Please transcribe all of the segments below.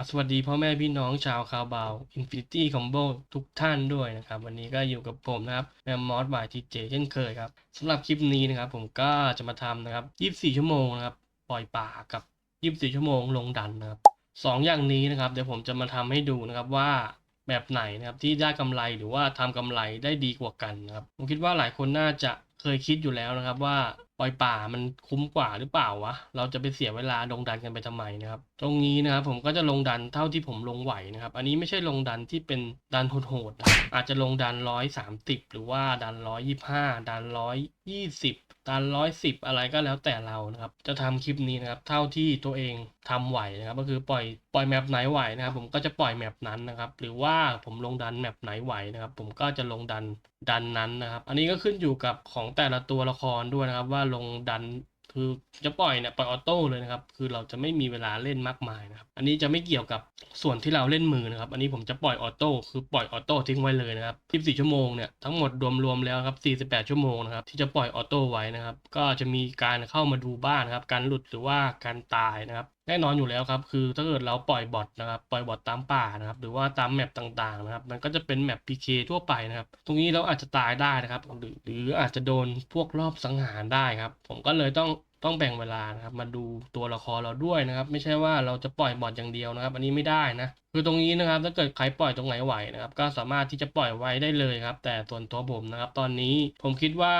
กับสวัสดีพ่อแม่พี่น้องชาวคาวบาว Infinity Combo ทุกท่านด้วยนะครับ วันนี้ก็อยู่กับผมนะครับแมมมอสบายทีเจเช่นเคยครับสำหรับคลิปนี้นะครับ ผมก็จะมาทำนะครับ 24 ชั่วโมงนะครับ ปล่อยป่ากับ 24 ชั่วโมงลงดันนะครับสองอย่างนี้นะครับ เดี๋ยวผมจะมาทำให้ดูนะครับว่าแบบไหนนะครับที่ได้กำไรหรือว่าทำกำไรได้ดีกว่ากันนะครับผมคิดว่าหลายคนน่าจะเคยคิดอยู่แล้วนะครับว่า ปล่อยป่ามันคุ้มกว่าหรือเปล่าวะ เราจะไปเสียเวลาลงดันกันไปทำไมนะครับ ตรงนี้นะครับผมก็จะลงดันเท่าที่ผมลงไหวนะครับ อันนี้ไม่ใช่ลงดันที่เป็นดันโหดๆนะอาจจะลงดันร้อยสามสิบหรือว่าดันร้อยยี่ห้าดันร้อยยี่สิบ ตันร้อยสิบอะไรก็แล้วแต่เรานะครับ จะทำคลิปนี้นะครับ เท่าที่ตัวเองทำไหวนะครับ ก็คือปล่อยปล่อยแมปไหนไหวนะครับ ผมก็จะปล่อยแมปนั้นนะครับ หรือว่าผมลงดันแมปไหนไหวนะครับ ผมก็จะลงดันดันนั้นนะครับ อันนี้ก็ขึ้นอยู่กับของแต่ละตัวละครด้วยนะครับ ว่าลงดัน คือจะปล่อยเนี่ยปล่อยออโต้เลยนะครับ คือเราจะไม่มีเวลาเล่นมากมายนะครับ อันนี้จะไม่เกี่ยวกับส่วนที่เราเล่นมือนะครับ อันนี้ผมจะปล่อยออโต้คือปล่อยออโต้ทิ้งไว้เลยนะครับ24ชั่วโมงเนี่ยทั้งหมดรวมๆแล้วครับ48 ชั่วโมงนะครับที่จะปล่อยออโต้ไว้นะครับ ก็จะมีการเข้ามาดูบ้างนะครับ การหลุดหรือว่าการตายนะครับแน่นอนอยู่แล้วครับ คือถ้าเกิดเราปล่อยบอทนะครับ ปล่อยบอทตามป่านะครับ หรือว่าตามแมปต่างๆนะครับ มันก็จะเป็นแมป PK ทั่วไปนะครับ ตรงนี้เราอาจจะตายได้นะครับ หรือหรืออาจจะโดนพวกรอบสังหารได้ครับ ผมก็เลยต้อง ต้องแบ่งเวลานะครับ มาดูตัวละครเราด้วยนะครับ ไม่ใช่ว่าเราจะปล่อยบอทอย่างเดียวนะครับ อันนี้ไม่ได้นะ คือตรงนี้นะครับ ถ้าเกิดใครปล่อยตรงไหนไหวนะครับ ก็สามารถที่จะปล่อยไว้ได้เลยครับ แต่ส่วนตัวผมนะครับ ตอนนี้ผมคิดว่า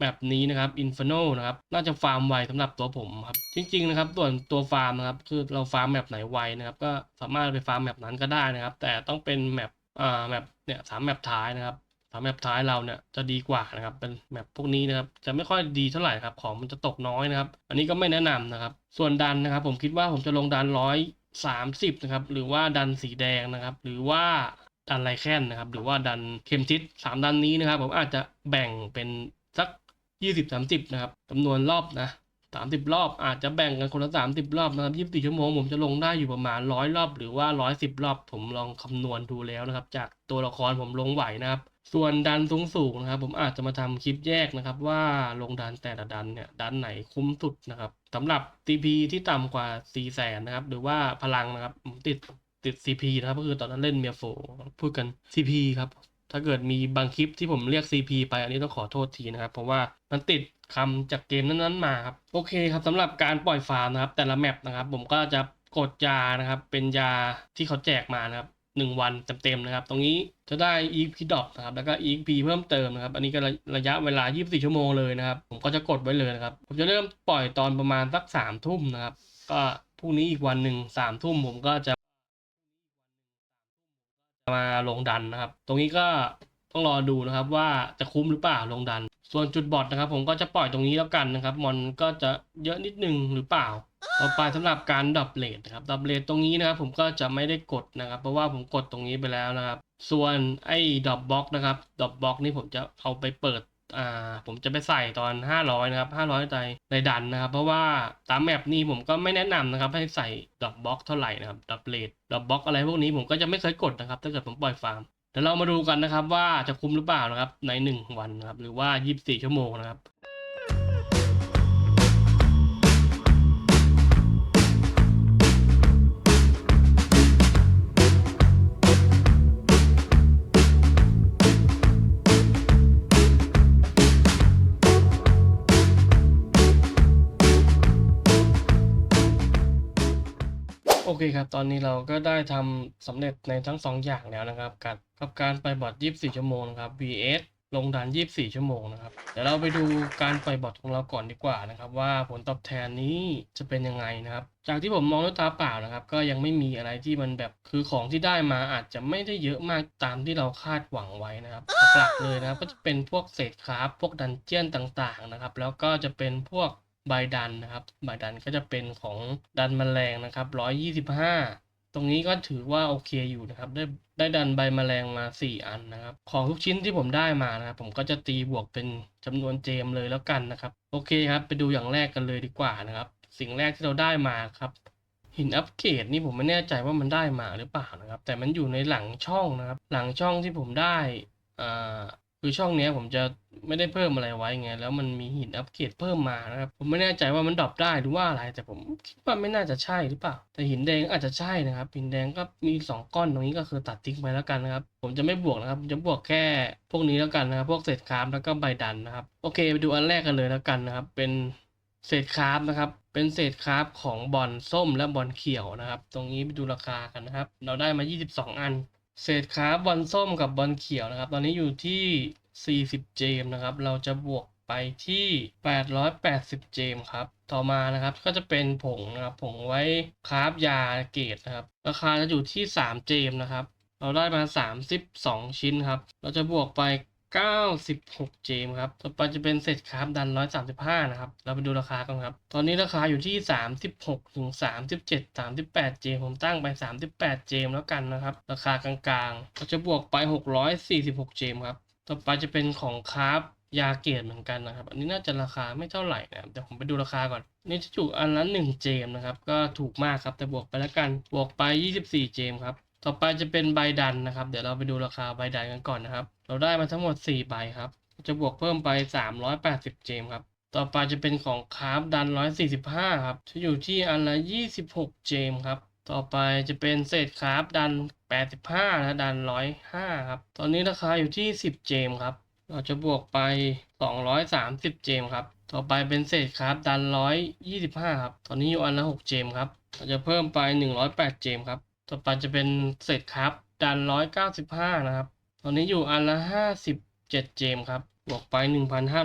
แบบนี้นะครับ Inferno นะครับ น่าจะฟาร์มไวสำหรับตัวผมครับ จริง ๆ นะครับ ส่วนตัวฟาร์มนะครับ คือเราฟาร์มแมปไหนไวนะครับ ก็สามารถไปฟาร์มแมปนั้นก็ได้นะครับ แต่ต้องเป็นแมปอ่าแมปเนี่ยสามแมปท้ายนะครับ สามแมปท้ายเราเนี่ยจะดีกว่านะครับ เป็นแมปพวกนี้นะครับ จะไม่ค่อยดีเท่าไหร่ครับ ของมันจะตกน้อยนะครับ อันนี้ก็ไม่แนะนำนะครับ ส่วนดันนะครับ ผมคิดว่าผมจะลงดันร้อยสามสิบนะครับ หรือว่าดันสีแดงนะครับ หรือว่าดันไลแคนนะครับ หรือว่าดันเข็มทิศสามดันนี้นะครับ ผมอาจจะแบ่งเป็นสักยี่สิบสามสิบนะครับจำนวนรอบนะสามสิบรอบอาจจะแบ่งกันคนละสามสิบรอบนะครับยี่สิบสี่ชั่วโมงผมจะลงได้อยู่ประมาณร้อยรอบ หรือว่าร้อยสิบรอบ ผมลองคำนวณดูแล้วนะครับ จากตัวละครผมลงไหวนะครับ ส่วนดันสูงสูงนะครับ ผมอาจจะมาทำคลิปแยกนะครับ ว่าลงดันแต่ละดันเนี่ยดันไหนคุ้มสุดนะครับสำหรับ TP ที่ต่ำกว่า 4 0 0แสนนะครับ หรือว่าพลังนะครับติดติด CP นะครับก็คือตอนนั้นเล่นเมียโฟพูดกัน CP ครับ ถ้าเกิดมีบางคลิปที่ผมเรียก CP ไปอันนี้ต้องขอโทษทีนะครับ เพราะว่ามันติดคำจากเกมนั้นๆมาครับโอเคครับสำหรับการปล่อยฟาร์มนะครับ แต่ละแมปนะครับ ผมก็จะกดยานะครับ เป็นยาที่เขาแจกมานะครับ หนึ่งวันเต็มๆนะครับ ตรงนี้จะได้ EP Drop นะครับ แล้วก็ EP เพิ่มเติมนะครับ อันนี้ก็ระยะเวลา 24 ชั่วโมงเลยนะครับ ผมก็จะกดไว้เลยนะครับ ผมจะเริ่มปล่อยตอนประมาณสักสามทุ่มนะครับ ก็พรุ่งนี้อีกวันหนึ่งสามทุ่มผมก็จะมาลงดันนะครับ ตรงนี้ก็ต้องรอดูนะครับว่าจะคุ้มหรือเปล่าลงดัน ส่วนจุดบอทนะครับ ผมก็จะปล่อยตรงนี้แล้วกันนะครับ มอนก็จะเยอะนิดนึงหรือเปล่า ต่อไปสำหรับการดับเลทนะครับดับเลทตรงนี้นะครับ ผมก็จะไม่ได้กดนะครับ เพราะว่าผมกดตรงนี้ไปแล้วนะครับ ส่วนไอ้ดับบล็อกนะครับดับบล็อกนี่ผมจะเอาไปเปิดอ่าผมจะไปใส่ตอน 500 นะครับ 500ในในดันนะครับ เพราะว่าตามแมปนี้ผมก็ไม่แนะนำนะครับ ให้ใส่ดับบล็อกเท่าไหร่นะครับดับเลทดับบล็อกอะไรพวกนี้ผมก็จะไม่เคยกดนะครับ ถ้าเกิดผมปล่อยฟาร์มเดี๋ยวเรามาดูกันนะครับว่าจะคุ้มหรือเปล่านะครับใน 1 วันนะครับหรือว่า 24 ชั่วโมงนะครับ อเคครับ ตอนนี้เราก็ได้ทำสำเร็จในทั้ง 2 อย่างแล้วนะครับ กับกับการไปบอท24 ชั่วโมงนะครับ vs ลงดัน 24 ชั่วโมงนะครับ เดี๋ยวเราไปดูการปล่อยบอทของเราก่อนดีกว่านะครับ ว่าผลตอบแทนนี้จะเป็นยังไงนะครับ จากที่ผมมองด้วยตาเปล่านะครับ ก็ยังไม่มีอะไรที่มันแบบคือของที่ได้มาอาจจะไม่ได้เยอะมากตามที่เราคาดหวังไว้นะครับหลักๆเลยนะครับก็จะเป็นพวกเศษคราฟพวกดันเจียนต่างๆนะครับ แล้วก็จะเป็นพวก ใบดันนะครับใบดันก็จะเป็นของดันแมลงนะครับร้อยยี่สิบห้าตรงนี้ก็ถือว่าโอเคอยู่นะครับ ได้ได้ดันใบแมลงมาสี่อันนะครับ ของทุกชิ้นที่ผมได้มานะครับ ผมก็จะตีบวกเป็นจำนวนเจมเลยแล้วกันนะครับ โอเคครับไปดูอย่างแรกกันเลยดีกว่านะครับ สิ่งแรกที่เราได้มาครับหินอัปเกรดนี่ผมไม่แน่ใจว่ามันได้มาหรือเปล่านะครับ แต่มันอยู่ในหลังช่องนะครับ หลังช่องที่ผมได้อ่า คือช่องนี้ผมจะไม่ได้เพิ่มอะไรไว้ไง แล้วมันมีหินอัปเกรดเพิ่มมานะครับ ผมไม่แน่ใจว่ามันดรอปได้หรือว่าอะไร แต่ผมคิดว่าไม่น่าจะใช่หรือเปล่า แต่หินแดงอาจจะใช่นะครับ หินแดงก็มีสองก้อนตรงนี้ก็คือตัดทิ้งไปแล้วกันนะครับ ผมจะไม่บวกนะครับ ผมจะบวกแค่พวกนี้แล้วกันนะครับ พวกเศษคราฟแล้วก็ใบดันนะครับ โอเค ไปดูอันแรกกันเลยแล้วกันนะครับ เป็นเศษคราฟนะครับ เป็นเศษคราฟของบอลส้มและบอลเขียวนะครับ ตรงนี้ไปดูราคากันนะครับ เราได้มา 22 อัน เศษคราฟบอลส้มกับบอลเขียวนะครับ ตอนนี้อยู่ที่ 40 เจมนะครับ เราจะบวกไปที่ 880 เจมครับ ต่อมานะครับก็จะเป็นผงนะครับ ผงไว้คราฟยาเกรดนะครับ ราคาจะอยู่ที่ 3 เจมนะครับ เราได้มา 32 ชิ้นครับ เราจะบวกไป 96 เจมครับ ต่อไปจะเป็นเศษคราฟดัน 135 นะครับ เราไปดูราคากันครับ ตอนนี้ราคาอยู่ที่ 36 ถึง 37 38 เจม ผมตั้งไป 38 เจมแล้วกันนะครับ ราคากลางๆเราจะบวกไป 646 เจมครับ ต่อไปจะเป็นของคราฟยาเกตเหมือนกันนะครับ อันนี้น่าจะราคาไม่เท่าไหร่นะครับเดี๋ยวผมไปดูราคาก่อน นี่จะอยู่อันละ1เจมนะครับ ก็ถูกมากครับ แต่บวกไปแล้วกัน บวกไป 24 เจมครับ ต่อไปจะเป็นใบดันนะครับ เดี๋ยวเราไปดูราคาใบดันกันก่อนนะครับ เราได้มาทั้งหมด 4 ใบครับ จะบวกเพิ่มไป 380 เจมครับ ต่อไปจะเป็นของคราฟดัน 145 ครับ จะอยู่ที่อันละ 26 เจมครับ ต่อไปจะเป็นเศษคราฟดัน 85นะดัน 105 ครับ ตอนนี้ราคาอยู่ที่ 10 เจมครับ เราจะบวกไป 230 เจมครับ ต่อไปเป็นเศษคราฟดัน 125 ครับ ตอนนี้อยู่อันละ 6 เจมครับ เราจะเพิ่มไป 108 เจมครับ ต่อไปจะเป็นเศษคราฟดัน195นะครับ ตอนนี้อยู่อันละ57เจมครับ บวกไป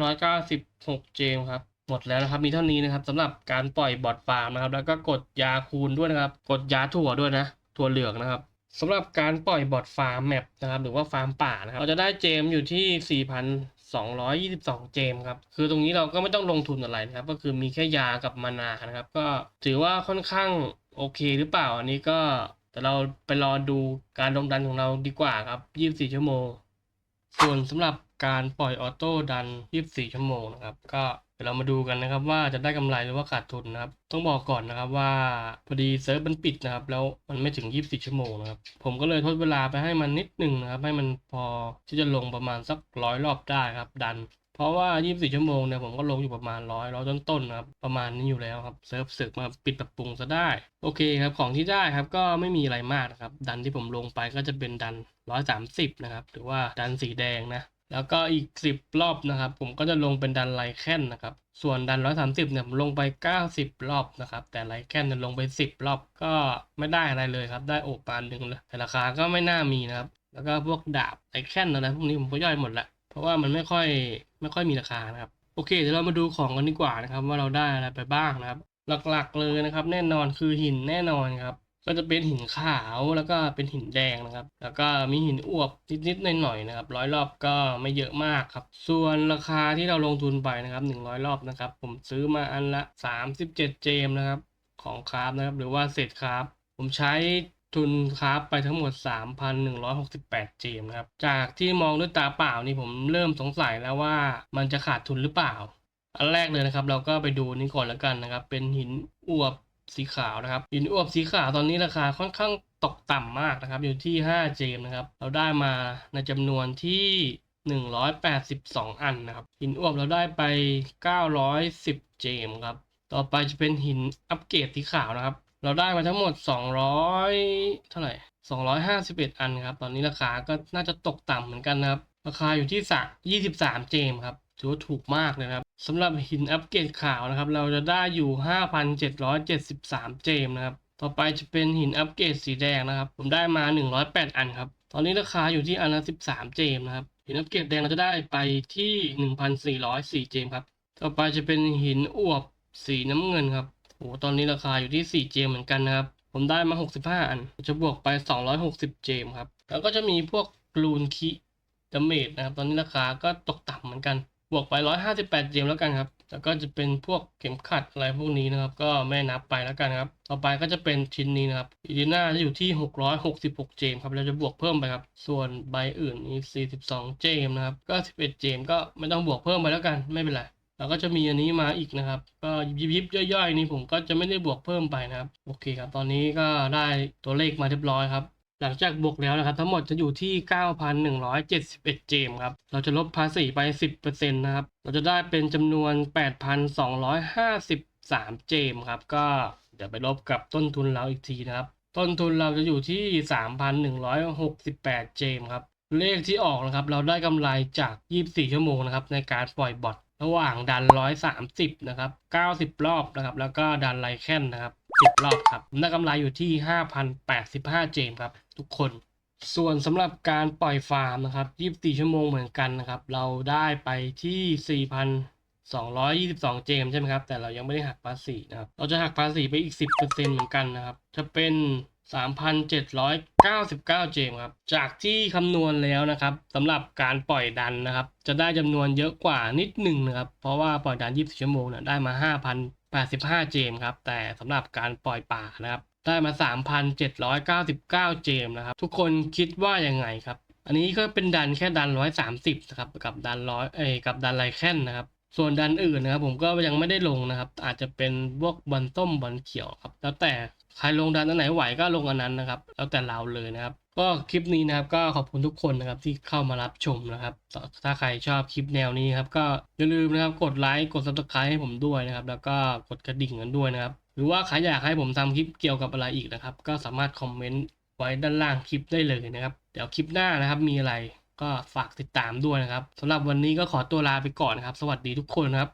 1,596เจมครับ หมดแล้วนะครับ มีเท่านี้นะครับสำหรับการปล่อยบอทฟาร์มนะครับ แล้วก็กดยาคูณด้วยนะครับ กดยาถั่วด้วยนะ ถั่วเหลืองนะครับสำหรับการปล่อยบอทฟาร์มแมปนะครับ หรือว่าฟาร์มป่านะครับ เราจะได้เจมอยู่ที่ 4,222 เจมครับ คือตรงนี้เราก็ไม่ต้องลงทุนอะไรนะครับ ก็คือมีแค่ยากับมานานะครับ ก็ถือว่าค่อนข้างโอเคหรือเปล่า อันนี้ก็ แต่เราไปรอดูการลงดันของเราดีกว่าครับ 24 ชั่วโมง ส่วนสำหรับการปล่อยออโต้ดัน 24 ชั่วโมงนะครับ ก็เดี๋ยวเรามาดูกันนะครับ ว่าจะได้กำไรหรือว่าขาดทุนนะครับ ต้องบอกก่อนนะครับว่าพอดีเซิร์ฟมันปิดนะครับ แล้วมันไม่ถึง 24 ชั่วโมงนะครับ ผมก็เลยทดเวลาไปให้มันนิดหนึ่งนะครับ ให้มันพอที่จะลงประมาณสักร้อยรอบได้ครับ ดัน เพราะว่า 24 ชั่วโมงเนี่ยผมก็ลงอยู่ประมาณร้อยร้อยต้นๆนะครับประมาณนี้อยู่แล้วครับเซิร์ฟศึกมาปิดปรับปรุงซะได้ โอเคครับของที่ได้ครับก็ไม่มีอะไรมากนะครับ ดันที่ผมลงไปก็จะเป็นดัน 130 นะครับ หรือว่าดันสีแดงนะแล้วก็อีก 10 รอบนะครับ ผมก็จะลงเป็นดันไลแคนนะครับ ส่วนดัน 130 เนี่ยผมลงไป 90 รอบนะครับ แต่ไลแคนเนี่ยลงไป 10 รอบก็ไม่ได้อะไรเลยครับ ได้โอปานหนึ่งเลยแต่ราคาก็ไม่น่ามีนะครับ แล้วก็พวกดาบไลแคนอะไรพวกนี้ผมก็ย่อยหมดละ เพราะว่ามันไม่ค่อย ไม่ค่อยมีราคานะครับ โอเค เดี๋ยวเรามาดูของกันดีกว่านะครับ ว่าเราได้อะไรไปบ้างนะครับ หลักๆเลยนะครับ แน่นอนคือหินแน่นอนครับ ก็จะเป็นหินขาวแล้วก็เป็นหินแดงนะครับ แล้วก็มีหินอวบนิดๆหน่อยๆนะครับร้อยรอบก็ไม่เยอะมากครับ ส่วนราคาที่เราลงทุนไปนะครับ 100 รอบนะครับ ผมซื้อมาอันละ 37 เจมนะครับ ของคราฟนะครับ หรือว่าเศษคราฟผมใช้ ทุนคราฟไปทั้งหมด 3,168 เจมนะครับ จากที่มองด้วยตาเปล่านี่ผมเริ่มสงสัยแล้วว่ามันจะขาดทุนหรือเปล่า อันแรกเลยนะครับ เราก็ไปดูนี้ก่อนแล้วกันนะครับ เป็นหินอวบสีขาวนะครับ หินอวบสีขาวตอนนี้ราคาค่อนข้างตกต่ำมากนะครับ อยู่ที่ 5 เจมนะครับ เราได้มาในจำนวนที่ 182 อันนะครับ หินอวบเราได้ไป 910 เจมครับ ต่อไปจะเป็นหินอัปเกรดสีขาวนะครับ เราได้มาทั้งหมด 200 เท่าไหร่ 251 อันครับ ตอนนี้ราคาก็น่าจะตกต่ำเหมือนกันนะครับ ราคาอยู่ที่สัก23 เจมครับ ถือว่าถูกมากเลยนะครับสำหรับหินอัปเกรดขาวนะครับ เราจะได้อยู่ 5,773 เจมนะครับ ต่อไปจะเป็นหินอัปเกรดสีแดงนะครับ ผมได้มา 108 อันครับ ตอนนี้ราคาอยู่ที่อันละ 13 เจมนะครับ หินอัปเกรดแดงเราจะได้ไปที่ 1,404 เจมครับ ต่อไปจะเป็นหินอวบสีน้ำเงินครับ โอ้ตอนนี้ราคาอยู่ที่4เจมเหมือนกันนะครับ ผมได้มา 65 อัน จะบวกไป 260เจมครับ แล้วก็จะมีพวกกลูนคิดาเมจนะครับ ตอนนี้ราคาก็ตกต่ำเหมือนกัน บวกไป 158 เจมแล้วกันครับ แล้วก็จะเป็นพวกเข็มขัดอะไรพวกนี้นะครับ ก็ไม่นับไปแล้วกันครับ ต่อไปก็จะเป็นชิ้นนี้นะครับอีดีน่าจะอยู่ที่ 666 เจมครับ เราจะบวกเพิ่มไปครับ ส่วนใบอื่นนี่42 เจมนะครับ ก็ 11 เจมก็ไม่ต้องบวกเพิ่มไปแล้วกัน ไม่เป็นไร แล้วก็จะมีอันนี้มาอีกนะครับ ก็ยิบยิบๆย่อยๆ นี่ผมก็จะไม่ได้บวกเพิ่มไปนะครับ โอเคครับ ตอนนี้ก็ได้ตัวเลขมาเรียบร้อยครับ หลังจากบวกแล้วนะครับ ทั้งหมดจะอยู่ที่ 9,171 เจมครับ เราจะลบภาษีไป 10%นะครับ เราจะได้เป็นจำนวน 8,253 เจมครับ ก็เดี๋ยวไปลบกับต้นทุนเราอีกทีนะครับ ต้นทุนเราจะอยู่ที่ 3,168 เจมครับ เลขที่ออกนะครับ เราได้กำไรจาก 24 ชั่วโมงนะครับในการปล่อยบอท ระหว่างดัน130นะครับ90รอบนะครับ แล้วก็ดันไลแคนนะครับ10รอบครับผมได้กำไรอยู่ที่5,085เจมครับ ทุกคน ส่วนสำหรับการปล่อยฟาร์มนะครับ24ชั่วโมงเหมือนกันนะครับ เราได้ไปที่4,222เจมใช่ไหมครับ แต่เรายังไม่ได้หักภาษีนะครับ เราจะหักภาษีไปอีก10%เหมือนกันนะครับ จะเป็น 3,799 เจมครับ จากที่คำนวณแล้วนะครับสำหรับการปล่อยดันนะครับ จะได้จำนวนเยอะกว่านิดหนึ่งนะครับ เพราะว่าปล่อยดัน 24 ชั่วโมงเนี่ยได้มา 5,085 เจมครับ แต่สำหรับการปล่อยป่านะครับ ได้มา 3,799 เจมนะครับ ทุกคนคิดว่ายังไงครับ อันนี้ก็เป็นดันแค่ดัน 130 นะครับ กับดันร้อยเอ้กับดันไลแคนนะครับส่วนดันอื่นนะครับผมก็ยังไม่ได้ลงนะครับ อาจจะเป็นพวกบอลส้มบอลเขียวครับ แล้วแต่ ใครลงดันอันไหนไหวก็ลงอันนั้นนะครับ แล้วแต่เราเลยนะครับ ก็คลิปนี้นะครับก็ขอบคุณทุกคนนะครับที่เข้ามารับชมนะครับ ถ้าใครชอบคลิปแนวนี้ครับก็อย่าลืมนะครับกดไลค์กด subscribe ให้ผมด้วยนะครับ แล้วก็กดกระดิ่งกันด้วยนะครับ หรือว่าใครอยากให้ผมทำคลิปเกี่ยวกับอะไรอีกนะครับ ก็สามารถคอมเมนต์ไว้ด้านล่างคลิปได้เลยนะครับ เดี๋ยวคลิปหน้านะครับมีอะไรก็ฝากติดตามด้วยนะครับสำหรับวันนี้ก็ขอตัวลาไปก่อนนะครับ สวัสดีทุกคนครับ